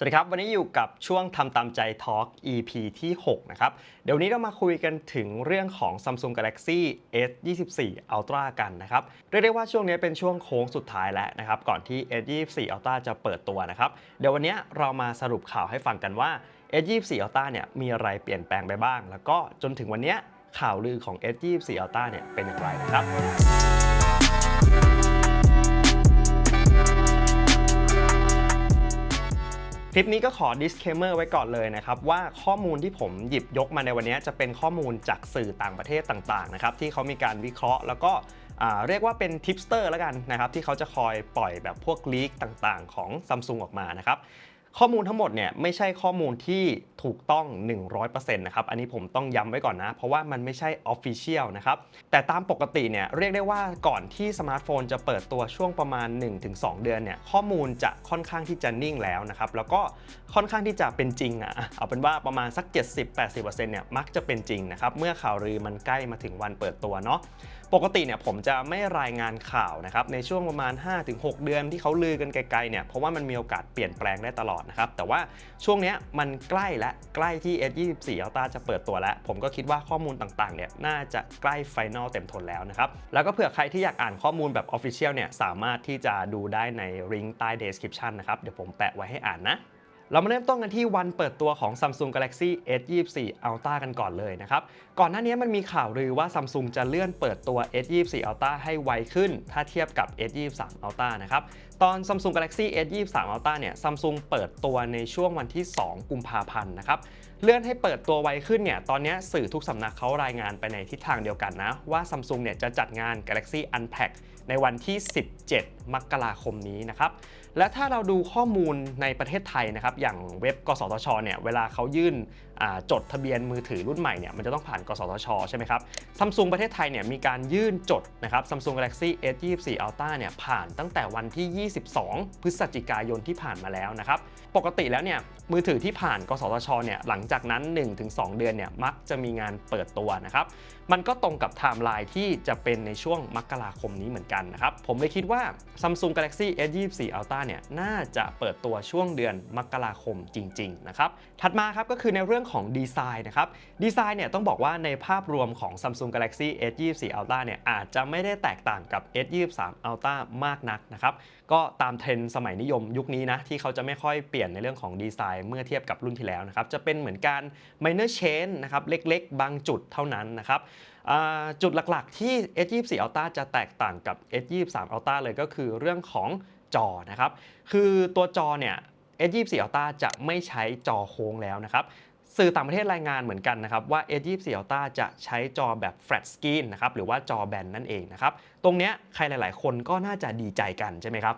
สวัสดีครับ วันนี้อยู่กับช่วงทำตามใจ Talk EP ที่ 6 นะครับ เดี๋ยววนนี้เรามาคุยกันถึงเรื่องของ Samsung Galaxy S24 Ultra กันนะครับ เรียกได้ว่าช่วงนี้เป็นช่วงโค้งสุดท้ายแล้วนะครับ ก่อนที่ S24 Ultra จะเปิดตัวนะครับ เดี๋ยววันนี้เรามาสรุปข่าวให้ฟังกันว่า S24 Ultra เนี่ยมีอะไรเปลี่ยนแปลงไปบ้าง แล้วก็จนถึงวันนี้ข่าวลือของ S24 Ultra เนี่ยเป็นอย่างไรนะครับ คลิปนี้ก็ขอ disclaimer ไว้ก่อนเลยนะครับ ว่าข้อมูลที่ผมหยิบยกมาในวันนี้จะเป็นข้อมูลจากสื่อต่างประเทศต่างๆนะครับที่เขามีการวิเคราะห์ แล้วก็เรียกว่าเป็นทิปสเตอร์แล้วกันนะครับที่เขาจะคอยปล่อยแบบพวกลีกต่างๆ ของ Samsung ออกมานะครับ ข้อมูลทั้งหมดเนี่ยไม่ใช่ข้อมูลที่ถูกต้อง 100%นะครับ อันนี้ผมต้องย้ำไว้ก่อนนะ เพราะว่ามันไม่ใช่ Official นะครับ แต่ตามปกติเนี่ยเรียกได้ว่าก่อนที่สมาร์ทโฟนจะเปิดตัวช่วงประมาณ 1-2 เดือนเนี่ยข้อมูลจะค่อนข้างที่จะนิ่งแล้วนะครับ แล้วก็ค่อนข้างที่จะเป็นจริงอะเอาเป็นว่าประมาณสัก 70-80%เนี่ยมักจะเป็นจริงนะครับเมื่อข่าวลือมันใกล้มาถึงวันเปิดตัวเนาะ ปกติเนี่ยผมจะไม่รายงานข่าวนะครับในช่วงประมาณ 5-6 เดือนที่เขาลือกันไกลๆเนี่ยเพราะว่ามันมีโอกาสเปลี่ยนแปลงได้ตลอดนะครับแต่ว่าช่วงนี้มันใกล้และใกล้ที่ S24 Ultra จะเปิดตัวแล้ว ผมก็คิดว่าข้อมูลต่างๆเนี่ยน่าจะใกล้ไฟนอลเต็มทนแล้วนะครับแล้วก็เผื่อใครที่อยากอ่านข้อมูลแบบ Official เนี่ยสามารถที่จะดูได้ในลิงก์ใต้ description นะครับเดี๋ยวผมแปะไว้ให้อ่านนะ เรามาเริ่มต้นกันที่วันเปิดตัวของ Samsung Galaxy S24 Ultra กันก่อนเลยนะครับ ก่อนหน้านี้มันมีข่าวลือว่า Samsung จะเลื่อนเปิดตัว S24 Ultra ให้ไวขึ้น ถ้าเทียบกับ S23 Ultra นะครับ ตอน Samsung Galaxy S23 Ultra เนี่ย Samsung เปิดตัวในช่วงวันที่ 2 กุมภาพันธ์นะครับ เลื่อนให้เปิดตัวไวขึ้นเนี่ย ตอนนี้สื่อทุกสำนักเขารายงานไปในทิศทางเดียวกันนะ ว่า Samsung เนี่ยจะจัดงาน Galaxy Unpack ในวันที่ 17 มกราคมนี้นะครับ และถ้าเราดูข้อมูลในประเทศไทยนะครับ อย่างเว็บกสทช เนี่ย เวลาเขายื่น จดทะเบียนมือถือรุ่นใหม่เนี่ยมันจะต้องผ่านกสทช ใช่ไหมครับซัมซุงประเทศไทยเนี่ยมีการยื่นจดนะครับ Samsung Galaxy S24 Ultra เนี่ยผ่านตั้งแต่วันที่ 22 พฤศจิกายนที่ผ่านมาแล้วนะครับปกติแล้วเนี่ยมือถือที่ผ่านกสทช เนี่ยหลังจากนั้น 1-2 เดือนเนี่ยมักจะมีงานเปิดตัวนะครับมันก็ตรงกับไทม์ไลน์ที่จะเป็นในช่วงมกราคมนี้เหมือนกันนะครับผมเลยคิดว่า Samsung Galaxy S24 Ultra เนี่ยน่าจะเปิดตัวช่วงเดือนมกราคมจริงๆนะครับถัดมาครับก็คือในเรื่องของดีไซน์นะครับดีไซน์เนี่ยต้องบอกว่าในภาพรวมของ Samsung Galaxy S24 Ultra เนี่ยอาจจะไม่ได้แตกต่างกับ S23 Ultra มากนักนะครับก็ตามเทรนด์สมัยนิยมยุคนี้นะที่เขาจะไม่ค่อยเปลี่ยนในเรื่องของดีไซน์เมื่อเทียบกับรุ่นที่แล้วนะครับจะเป็นเหมือนการ minor change นะครับเล็กๆ บางจุดเท่านั้นนะครับจุดหลักๆที่ S24 Ultra จะแตกต่างกับ S23 Ultra เลยก็คือเรื่องของจอนะครับ คือตัวจอเนี่ย S24 Ultra จะไม่ใช้จอโค้งแล้วนะครับ สื่อต่างประเทศรายงานเหมือนกันนะครับว่า S24 Ultra จะใช้จอแบบ flat screen นะครับหรือว่าจอแบนนั่นเองนะครับตรงเนี้ยใครหลาย ๆ คนก็น่าจะดีใจกันใช่ไหมครับ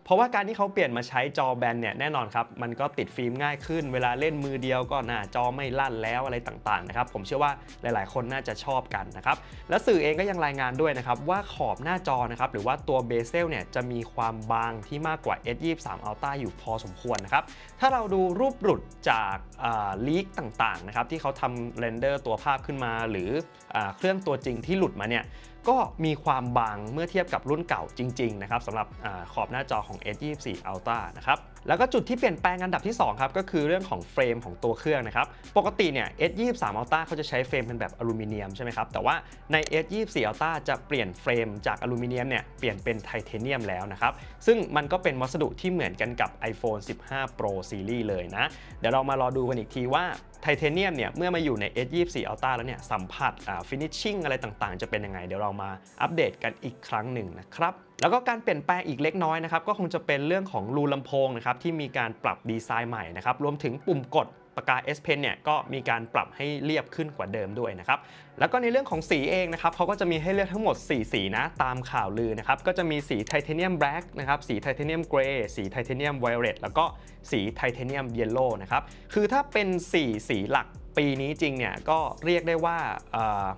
เพ ราะว่าการที่เขาเปลี่ยนมาใช้จอแบนเนี่ยแน่นอนครับ มันก็ติดฟิล์มง่ายขึ้น เวลาเล่นมือเดียวก็หน้าจอไม่ลั่นแล้วอะไรต่างๆนะครับผมเชื่อว่าหลายๆ คนน่าจะชอบกันนะครับและสื่อเองก็ยังรายงานด้วยนะครับว่าขอบหน้าจอนะครับหรือว่าตัวเบเซลเนี่ยจะมีความบางที่มากกว่า S23 Ultra อยู่พอสมควรนะครับถ้าเราดูรูปหลุดจากลีกต่างๆนะครับที่เขาทำเรนเดอร์ตัวภาพขึ้นมา หรืออเครื่องตัวจริงที่หลุดมาเนี่ย ก็มีความบางเมื่อเทียบกับรุ่นเก่าจริงๆนะครับสำหรับอขอบหน้าจอของ S24 Ultra นะครับแล้วก็จุดที่เปลี่ยนแปลงอันดับที่2ครับก็คือเรื่องของเฟรมของตัวเครื่องนะครับปกติเนี่ย S23 Ultra เขาจะใช้เฟรมเป็นแบบอลูมิเนียมใช่ไหมครับแต่ว่าใน S24 Ultra จะเปลี่ยนเฟรมจากอลูมิเนียมเนี่ยเปลี่ยนเป็นไทเทเนียมแล้วนะครับซึ่งมันก็เป็นวัสดุที่เหมือนกันกับ iPhone 15 Pro Series เลยนะเดี๋ยวเรามารอดูกันอีกทีว่า ไทเทเนียมเนี่ยเมื่อมาอยู่ใน S24 Ultra แล้วเนี่ยสัมผัสฟินิชชิ่งอะไรต่างๆ จะเป็นยังไง เดี๋ยวเรามาอัปเดตกันอีกครั้งหนึ่งนะครับแล้วก็การเปลี่ยนแปลงอีกเล็กน้อยนะครับก็คงจะเป็นเรื่องของรูลำโพงนะครับที่มีการปรับดีไซน์ใหม่นะครับรวมถึงปุ่มกดากกา S Pen เนี่ยก็มีการปรับให้เรียบขึ้นกว่าเดิมด้วยนะครับ แล้วก็ในเรื่องของสีเองนะครับเขาก็จะมีให้เลือกทั้งหมด 4 สีนะตามข่าวลือนะครับ ก็จะมีสีไทเทเนียมแบล็กนะครับ สีไทเทเนียมเกรย์ สีไทเทเนียมไวโอเลตแล้วก็สีไทเทเนียมเยลโล่นะครับ คือถ้าเป็น 4 สีหลัก ปีนี้จริงเนี่ยก็เรียกได้ว่า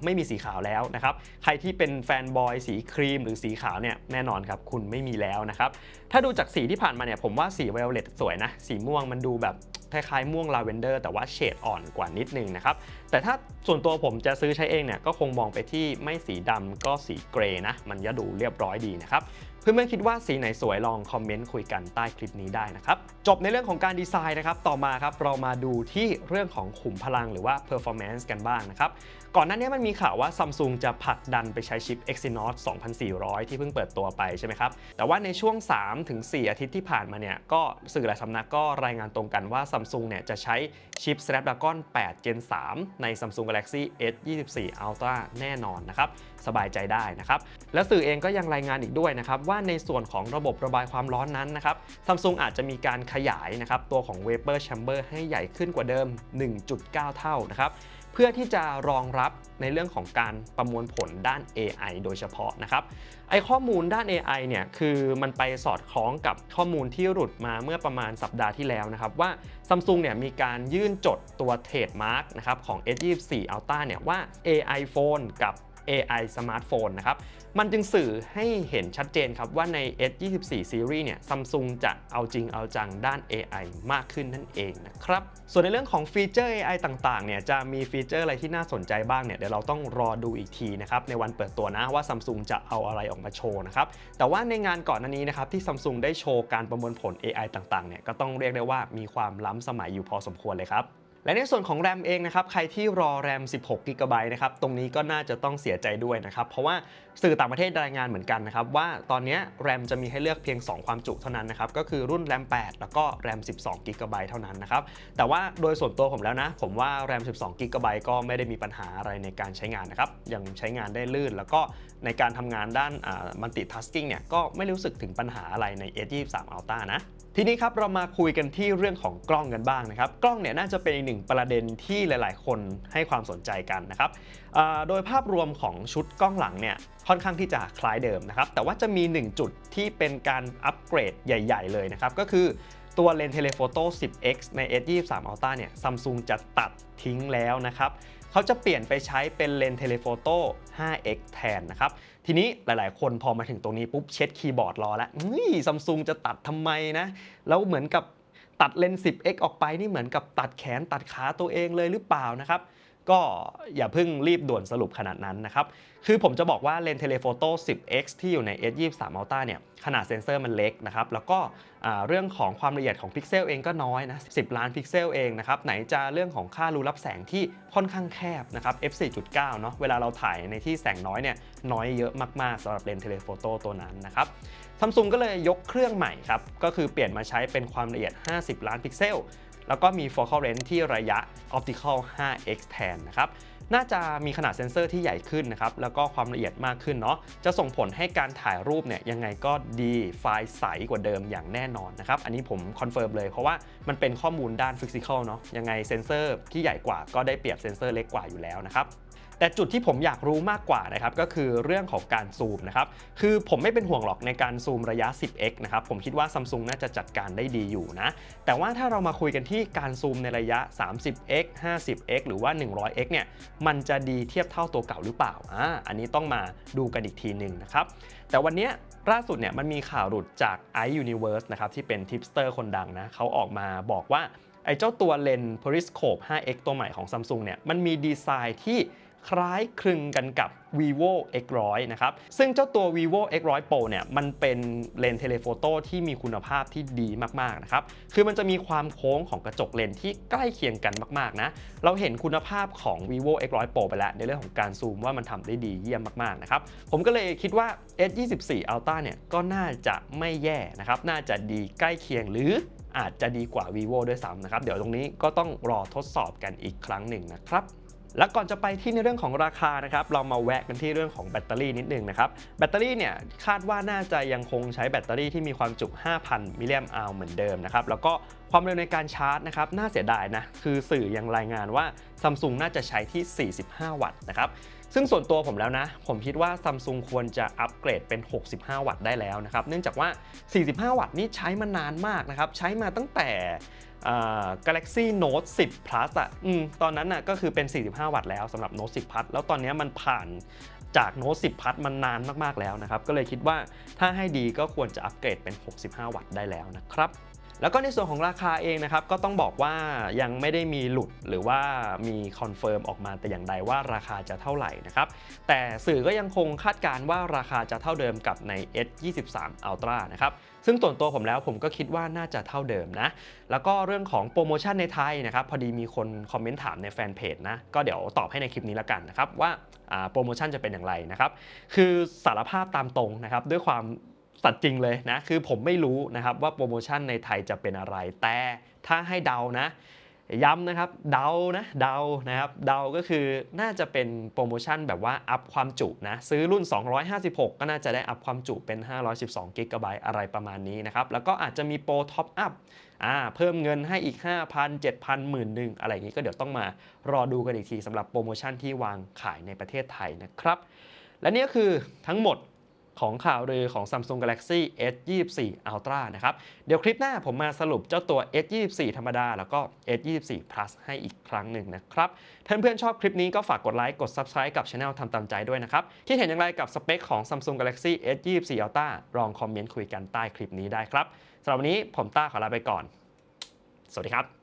ไม่มีสีขาวแล้วนะครับใครที่เป็นแฟนบอยสีครีมหรือสีขาวเนี่ยแน่นอนครับคุณไม่มีแล้วนะครับถ้าดูจากสีที่ผ่านมาเนี่ยผมว่าสีไวโอเลตสวยนะสีม่วงมันดูแบบคล้ายๆม่วงลาเวนเดอร์แต่ว่าเฉดอ่อนกว่านิดนึงนะครับแต่ถ้าส่วนตัวผมจะซื้อใช้เองเนี่ยก็คงมองไปที่ไม่สีดำก็สีเกรย์นะมันจะดูเรียบร้อยดีนะครับ เพื่อนๆคิดว่าสีไหนสวยลองคอมเมนต์คุยกันใต้คลิปนี้ได้นะครับ จบในเรื่องของการดีไซน์นะครับ ต่อมาครับเรามาดูที่เรื่องของขุมพลังหรือว่า performance กันบ้างนะครับ ก่อนหน้านี้มันมีข่าวว่า Samsung จะผลักดันไปใช้ชิป Exynos 2400 ที่เพิ่งเปิดตัวไปใช่ไหมครับ แต่ว่าในช่วง 3-4 อาทิตย์ที่ผ่านมาเนี่ยก็สื่อหลายสำนักก็รายงานตรงกันว่า Samsung เนี่ยจะใช้ชิป Snapdragon 8 Gen 3 ใน Samsung Galaxy S24 Ultra แน่นอนนะครับ สบายใจได้นะครับ และสื่อเองก็ยังรายงานอีกด้วยนะครับว่าในส่วนของระบบระบายความร้อนนั้นนะครับ Samsung อาจจะมีการขยายนะครับตัวของ Vapor Chamber ให้ใหญ่ขึ้นกว่าเดิม 1.9 เท่านะครับเพื่อที่จะรองรับในเรื่องของการประมวลผลด้าน AI โดยเฉพาะนะครับไอข้อมูลด้าน AI เนี่ยคือมันไปสอดคล้องกับข้อมูลที่หลุดมาเมื่อประมาณสัปดาห์ที่แล้วนะครับว่า Samsung เนี่ยมีการยื่นจดตัวเทรดมาร์กนะครับของ S24 Ultra เนี่ยว่า AI Phone กับ AI Smartphone นะครับ มันจึงสื่อให้เห็นชัดเจนครับว่าใน S24 Series เนี่ย Samsung จะเอาจริงเอาจังด้าน AI มากขึ้นนั่นเองนะครับ ส่วนในเรื่องของฟีเจอร์ AI ต่างๆ เนี่ยจะมีฟีเจอร์อะไรที่น่าสนใจบ้างเนี่ยเดี๋ยวเราต้องรอดูอีกทีนะครับในวันเปิดตัวนะว่า Samsung จะเอาอะไรออกมาโชว์นะครับ แต่ว่าในงานก่อนหน้านี้นะครับที่ Samsung ได้โชว์การประมวลผล AI ต่างๆ เนี่ยก็ต้องเรียกได้ว่ามีความล้ำสมัยอยู่พอสมควรเลยครับ และในส่วนของแรมเองนะครับใครที่รอแรม16 g b นะครับตรงนี้ก็น่าจะต้องเสียใจด้วยนะครับเพราะว่าสื่อต่างประเทศรายงานเหมือนกันนะครับว่าตอนนี้แรมจะมีให้เลือกเพียง 2 ความจุเท่านั้นนะครับก็คือรุ่นแรม8แล้วก็แรม12 g b เท่านั้นนะครับแต่ว่าโดยส่วนตัวผมแล้วนะ ผมว่าแรม12 g b ก็ไม่ได้มีปัญหาอะไรในการใช้งานนะครับยังใช้งานได้ลื่น แล้วก็ในการทำงานด้านมัลติทัสกิ้งเนี่ยก็ไม่รู้สึกถึงปัญหาอะไรใน S23 Ultra นะ ทีนี้ครับเรามาคุยกันที่เรื่องของกล้องกันบ้างนะครับ กล้องเนี่ยน่าจะเป็นอีกหนึ่งประเด็นที่หลาย ๆ คนให้ความสนใจกันนะครับโดยภาพรวมของชุดกล้องหลังเนี่ยค่อนข้างที่จะคล้ายเดิมนะครับ แต่ว่าจะมี 1 จุดที่เป็นการอัปเกรดใหญ่ ๆ เลยนะครับ ก็คือตัวเลนส์เทเลโฟโต้ 10x ใน S23 Ultra เนี่ย Samsung จะตัดทิ้งแล้วนะครับเขาจะเปลี่ยนไปใช้เป็นเลนส์เทเลโฟโต้ 5x แทนนะครับ ทีนี้หลาย ๆ คนพอมาถึงตรงนี้ปุ๊บเช็ดคีย์บอร์ดรอแล้วนี่ซัมซุงจะตัดทำไมนะ แล้วเหมือนกับตัดเลนส์ 10x ออกไปนี่เหมือนกับตัดแขนตัดขาตัวเองเลยหรือเปล่านะครับ ก็อย่าเพิ่งรีบด่วนสรุปขนาดนั้นนะครับ คือผมจะบอกว่าเลนส์เทเลโฟโต้ 10x ที่อยู่ใน S23 Ultra เนี่ย ขนาดเซ็นเซอร์มันเล็กนะครับ แล้วก็เรื่องของความละเอียดของพิกเซลเองก็น้อยนะ 10 ล้านพิกเซลเองนะครับ ไหนจะเรื่องของค่ารูรับแสงที่ค่อนข้างแคบนะครับ f4.9 เนาะ เวลาเราถ่ายในที่แสงน้อยเนี่ย น้อยเยอะมากๆสำหรับเลนส์เทเลโฟโต้ตัวนั้นนะครับซัมซุงก็เลยยกเครื่องใหม่ครับ ก็คือเปลี่ยนมาใช้เป็นความละเอียด 50 ล้านพิกเซล แล้วก็มี focal length ที่ระยะ optical 5x แทนนะครับน่าจะมีขนาดเซ็นเซอร์ที่ใหญ่ขึ้นนะครับ แล้วก็ความละเอียดมากขึ้นเนาะ จะส่งผลให้การถ่ายรูปเนี่ยยังไงก็ดีไฟล์ใสกว่าเดิมอย่างแน่นอนนะครับ อันนี้ผมคอนเฟิร์มเลยเพราะว่ามันเป็นข้อมูลด้านฟิสิกอลเนาะ ยังไงเซ็นเซอร์ที่ใหญ่กว่าก็ได้เปรียบเซ็นเซอร์เล็กกว่าอยู่แล้วนะครับ แต่จุดที่ผมอยากรู้มากกว่านะครับก็คือเรื่องของการซูมนะครับคือผมไม่เป็นห่วงหรอกในการซูมระยะ 10x นะครับผมคิดว่า Samsung น่าจะจัดการได้ดีอยู่นะแต่ว่าถ้าเรามาคุยกันที่การซูมในระยะ 30x 50x หรือว่า 100x เนี่ยมันจะดีเทียบเท่าตัวเก่าหรือเปล่าอ่าอันนี้ต้องมาดูกันอีกทีหนึ่งนะครับแต่วันนี้ล่าสุดเนี่ยมันมีข่าวหลุดจาก iUniverse นะครับที่เป็นทิปสเตอร์คนดังนะเขาออกมาบอกว่าไอ้เจ้าตัวเลนส์ Periscope 5x ตัวใหม่ของ Samsung เนี่ยมันมีดีไซน์ที่ คล้ายคลึงกันกับ vivo X100 นะครับ ซึ่งเจ้าตัว vivo X100 Pro เนี่ยมันเป็นเลนส์เทเลโฟโต้ที่มีคุณภาพที่ดีมากๆนะครับ คือมันจะมีความโค้งของกระจกเลนส์ที่ใกล้เคียงกันมากๆนะ เราเห็นคุณภาพของ vivo X100 Pro ไปแล้ว ในเรื่องของการซูมว่ามันทำได้ดีเยี่ยมมากๆนะครับ ผมก็เลยคิดว่า S24 Ultra เนี่ยก็น่าจะไม่แย่นะครับ น่าจะดีใกล้เคียงหรืออาจจะดีกว่า vivo ด้วยซ้ำนะครับ เดี๋ยวตรงนี้ก็ต้องรอทดสอบกันอีกครั้งหนึ่งนะครับ แล้วก่อนจะไปที่ในเรื่องของราคานะครับเรามาแวะกันที่เรื่องของแบตเตอรี่นิดนึงนะครับแบตเตอรี่เนี่ยคาดว่าน่าจะยังคงใช้แบตเตอรี่ที่มีความจุ 5,000 มิลลิแอมป์อัลเหมือนเดิมนะครับแล้วก็ความเร็วในการชาร์จนะครับน่าเสียดายนะคือสื่อยังรายงานว่า Samsung น่าจะใช้ที่ 45 วัตต์นะครับซึ่งส่วนตัวผมแล้วนะ ผมคิดว่า Samsung ควรจะอัปเกรดเป็น 65 วัตต์ได้แล้วนะครับ เนื่องจากว่า 45 วัตต์นี่ใช้มานานมากนะครับ ใช้มาตั้งแต่ Galaxy Note 10 Plus อะอืมตอนนั้นน่ะก็คือเป็น 45 วัตต์แล้วสำหรับ Note 10 Plus แล้วตอนนี้มันผ่านจาก Note 10 Plus มันนานมาก ๆ แล้วนะครับ ก็เลยคิดว่าถ้าให้ดีก็ควรจะอัปเกรดเป็น 65 วัตต์ได้แล้วนะครับ แล้วก็ในส่วนของราคาเองนะครับ ก็ต้องบอกว่ายังไม่ได้มีหลุดหรือว่ามีคอนเฟิร์มออกมาแต่อย่างใดว่าราคาจะเท่าไหร่นะครับ แต่สื่อก็ยังคงคาดการณ์ว่าราคาจะเท่าเดิมกับใน S23 Ultra นะครับ ซึ่งส่วนตัวผมแล้วผมก็คิดว่าน่าจะเท่าเดิมนะ แล้วก็เรื่องของโปรโมชั่นในไทยนะครับ พอดีมีคนคอมเมนต์ถามในแฟนเพจนะ ก็เดี๋ยวตอบให้ในคลิปนี้แล้วกันนะครับว่าอ่าโปรโมชั่นจะเป็นอย่างไรนะครับ คือสารภาพตามตรงนะครับด้วยความสัตย์จริงเลยนะ คือผมไม่รู้นะครับว่าโปรโมชั่นในไทยจะเป็นอะไร แต่ถ้าให้เดานะ ย้ำนะครับเดานะเดานะครับเดาก็คือน่าจะเป็นโปรโมชั่นแบบว่าอัพความจุนะซื้อรุ่น 256 ก็น่าจะได้อัพความจุเป็น 512 g b อะไรประมาณนี้นะครับ แล้วก็อาจจะมีโปรท็อปอัพอ่าเพิ่มเงินให้อีก 5,000 7,000 หมื่นหนึ่งอะไรอย่างนี้ก็เดี๋ยวต้องมารอดูกันอีกทีสำหรับโปรโมชั่นที่วางขายในประเทศไทยนะครับ และนี่ก็คือทั้งหมด ของข่าวลือของ Samsung Galaxy S24 Ultra นะครับ เดี๋ยวคลิปหน้าผมมาสรุปเจ้าตัว S24 ธรรมดา แล้วก็ S24 Plus ให้อีกครั้งหนึ่งนะครับเพื่อนๆชอบคลิปนี้ก็ฝากกดไลค์กด Subscribe กับช anel ทำตามใจด้วยนะครับที่เห็นอย่างไรกับสเปคของ Samsung Galaxy S24 Ultra ลองคอมเมนต์คุยกันใต้คลิปนี้ได้ครับสำหรับวันนี้ผมต้าขอลาไปก่อน สวัสดีครับ